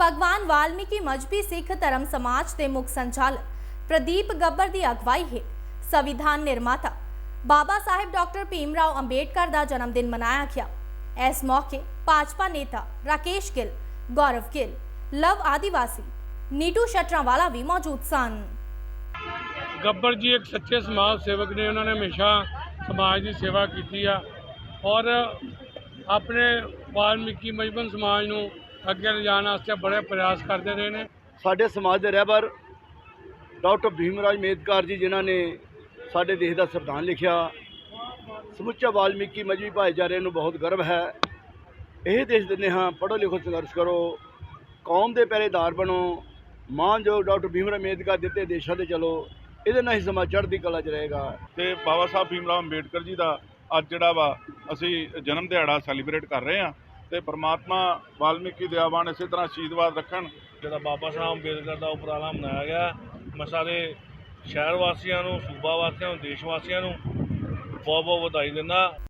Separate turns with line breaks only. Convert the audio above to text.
ਭਗਵਾਨ ਵਾਲਮੀਕੀ ਮਜਬੀ ਸਿੱਖ ਧਰਮ ਸਮਾਜ ਦੇ ਮੁੱਖ ਸੰਚਾਲਕ ਪ੍ਰਦੀਪ ਗੱਬਰ ਦੀ ਅਗਵਾਈ ਹੇਠ ਸੰਵਿਧਾਨ ਨਿਰਮਾਤਾ ਬਾਬਾ ਸਾਹਿਬ ਡਾਕਟਰ ਭੀਮਰਾਓ ਅੰਬੇਡਕਰ ਦਾ ਜਨਮ ਦਿਨ ਮਨਾਇਆ ਗਿਆ। ਇਸ ਮੌਕੇ ਭਾਜਪਾ ਨੇਤਾ ਰਾਕੇਸ਼ ਗਿੱਲ, ਗੌਰਵ ਗਿੱਲ, ਲਵ ਆਦੀਵਾਸੀ, ਨੀਟੂ ਸ਼ਟਰਾਵਾਲਾ ਵੀ ਮੌਜੂਦ ਸਨ।
ਗੱਬਰ ਜੀ ਇੱਕ ਸੱਚੇ ਸਮਾਜ ਸੇਵਕ ਨੇ, ਉਹਨਾਂ ਨੇ ਹਮੇਸ਼ਾ ਸਮਾਜ ਦੀ ਸੇਵਾ ਕੀਤੀ ਆ ਔਰ ਆਪਣੇ ਵਾਲਮੀਕੀ ਮਜਬਨ ਸਮਾਜ ਨੂੰ ਅੱਗੇ ਲਿਜਾਣ ਵਾਸਤੇ ਬੜੇ ਪ੍ਰਯਾਸ ਕਰਦੇ ਰਹੇ ਨੇ।
ਸਾਡੇ ਸਮਾਜ ਦੇ ਰਹਿਬਰ ਡਾਕਟਰ ਭੀਮਰਾਜ ਅੰਬੇਦਕਰ ਜੀ ਜਿਨ੍ਹਾਂ ਨੇ ਸਾਡੇ ਦੇਸ਼ ਦਾ ਸੰਵਿਧਾਨ ਲਿਖਿਆ ਸਮੁੱਚਾ ਵਾਲਮੀਕੀ ਮਜਬੀ ਭਾਈਚਾਰੇ ਨੂੰ ਬਹੁਤ ਗਰਵ ਹੈ। ਇਹ ਦੇਸ਼ ਦਿੰਦੇ ਹਾਂ ਪੜ੍ਹੋ ਲਿਖੋ ਸੰਘਰਸ਼ ਕਰੋ ਕੌਮ ਦੇ ਪਹਿਰੇਦਾਰ ਬਣੋ ਮਾਨਯੋਗ ਡਾਕਟਰ ਭੀਮਰਾਜ ਅੰਬੇਦਕਰ ਦਿੱਤੇ ਦੇਸ਼ਾਂ ਤੇ ਚਲੋ ਇਹਦੇ ਨਾਲ ਹੀ ਸਮਾਜ ਚੜ੍ਹਦੀ ਕਲਾ 'ਚ ਰਹੇਗਾ।
ਤੇ ਬਾਬਾ ਸਾਹਿਬ ਭੀਮਰਾਓ ਅੰਬੇਡਕਰ ਜੀ ਦਾ ਅੱਜ ਜਿਹੜਾ ਵਾ ਅਸੀਂ ਜਨਮ ਦਿਹਾੜਾ ਸੈਲੀਬ੍ਰੇਟ ਕਰ ਰਹੇ ਹਾਂ। ਤੇ ਪ੍ਰਮਾਤਮਾ ਵਾਲਮੀਕੀ ਦਿਆਵਾਨ ਇਸੇ ਤਰ੍ਹਾਂ ਆਸ਼ੀਰਵਾਦ ਰੱਖਣ।
ਜਿਹੜਾ ਬਾਬਾ ਸਾਹਿਬ ਅੰਬੇਦਕਰ ਦਾ ਉਪਰਾਲਾ ਮਨਾਇਆ ਗਿਆ ਮੈਂ ਸਾਰੇ ਸ਼ਹਿਰ ਵਾਸੀਆਂ ਨੂੰ, ਸੂਬਾ ਵਾਸੀਆਂ ਨੂੰ, ਦੇਸ਼ ਵਾਸੀਆਂ ਨੂੰ ਬਹੁਤ ਬਹੁਤ ਵਧਾਈ ਦਿੰਦਾ।